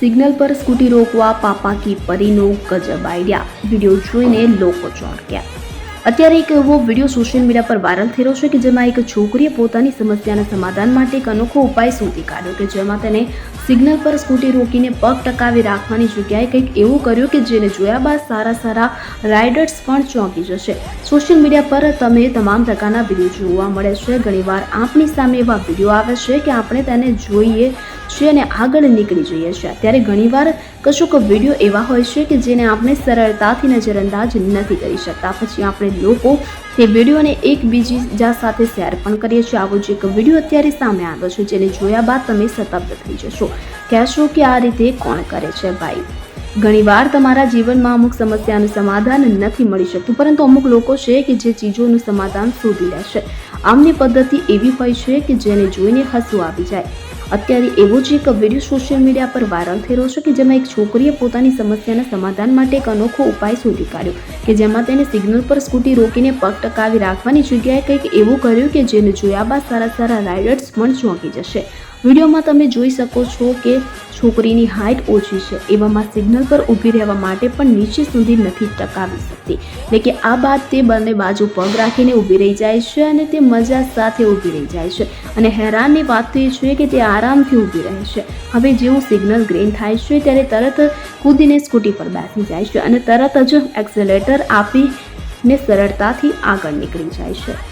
Signal પર scooty રોકવા પાપા કી પરીનો ગજબ આઈડિયા વીડિયો જોઈને લોકો ચોંટ્યા અત્યારે એક એવો વીડિયો સોશિયલ મીડિયા પર વાયરલ રહ્યો છે કે જેમાં એક છોકરીએ પોતાની સમસ્યાના સમાધાન માટે એક અનોખો ઉપાય શોધી કાઢ્યો કે જેમાં તેને સિગ્નલ પર સ્કૂટી રોકીને પગ ટકાવી રાખવાની જગ્યાએ કંઈક એવું કર્યું કે જેને જોયા બાદ સારા સારા રાઇડર્સ પણ ચોંકી જશે. સોશિયલ મીડિયા પર તમે તમામ પ્રકારના વીડિયો જોવા મળે છે. ઘણીવાર આપણી સામે એવા વીડિયો આવે છે કે આપણે તેને જોઈએ છીએ અને આગળ નીકળી જઈએ છીએ ત્યારે ઘણીવાર કશુંક વીડિયો એવા હોય છે કે જેને આપણે સરળતાથી નજરઅંદાજ નથી કરી શકતા. પછી આપણે લોકો તે વિડીયોને એકબીજા સાથે શેર પણ કરીએ છીએ. આવો જ એક વીડિયો અત્યારે સામે આવ્યો છે, જેને જોયા બાદ તમે સતબ્ધ થઈ જશો. કહેશો કે આ રીતે કોણ કરે છે ભાઈ? ઘણીવાર તમારા જીવનમાં અમુક સમસ્યાનું સમાધાન નથી મળી શકતું, પરંતુ અમુક લોકો છે કે જે ચીજોનું સમાધાન શોધી લે છે આમની પદ્ધતિ એવી હોય છે કે જેને જોઈને હસવું આવી જાય. અત્યારે એવો જ એક વીડિયો સોશિયલ મીડિયા પર વાયરલ થઈ રહ્યો છે કે જેમાં એક છોકરીએ પોતાની સમસ્યાના સમાધાન માટે એક અનોખો ઉપાય શોધી કાઢ્યો કે જેમાં તેને સિગ્નલ પર સ્કૂટી રોકીને પગ ટકાવી રાખવાની જગ્યાએ કંઈક એવું કર્યું કે જેને જોયા બાદ સારા સારા રાઇડર્સ પણ ચોંકી જશે. વિડીયોમાં તમે જોઈ શકો છો કે છોકરીની હાઇટ ઓછી છે. એવામાં સિગ્નલ પર ઊભી રહેવા માટે પણ નીચે સુધી નથી ટકાવી શકતી. એટલે કે આ બાદ તે બંને બાજુ પગ રાખીને ઊભી રહી જાય છે અને તે મજા સાથે ઊભી રહી જાય છે. અને હેરાનની વાત તો એ છે કે તે આરામથી ઊભી રહે છે. હવે જેવું સિગ્નલ ગ્રીન થાય છે ત્યારે તરત કૂદીને સ્કૂટી પર બેસી જાય છે અને તરત જ એક્સેલેટર આપીને સરળતાથી આગળ નીકળી જાય છે.